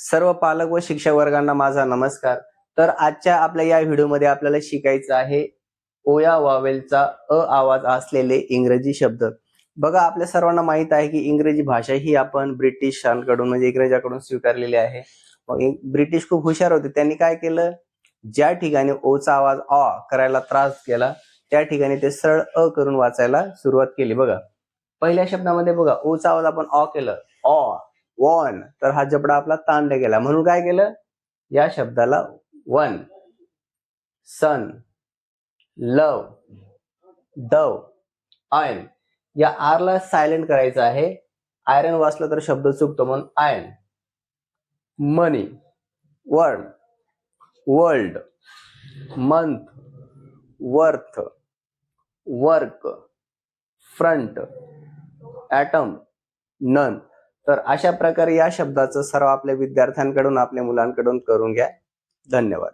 सर्व पालक व शिक्षक वर्गांना माझा नमस्कार. तर आजच्या आपल्या या व्हिडिओमध्ये आपल्याला शिकायचं आहे ओया वावेलचा अ आवाज असलेले इंग्रजी शब्द. बघा आपल्या सर्वांना माहीत आहे की इंग्रजी भाषा ही आपण ब्रिटिशांकडून म्हणजे इंग्रजाकडून स्वीकारलेली आहे. ब्रिटिश खूप हुशार होते. त्यांनी काय केलं? ज्या ठिकाणी ओचा आवाज ऑ करायला त्रास केला त्या ठिकाणी ते सरळ अ करून वाचायला सुरुवात केली. बघा पहिल्या शब्दामध्ये बघा ओचा आवाज आपण ऑ केलं. ऑ वॉन. तर हा जबडा आपला ताणला गेला. म्हणून काय केलं? या शब्दाला won. Sun. Love. Dove. Iron. या आरला सायलेंट करायचं आहे. आयरन वाचलं तर शब्द चुकतो म्हणून आयन. मनी. वर्ण world. Month. Worth. Work. Front. Atom. Nun. तर अशा प्रकारे या शब्दाचं सर्व आपल्या विद्यार्थ्यांकडून आपल्या मुलांकडून करून घ्या. धन्यवाद.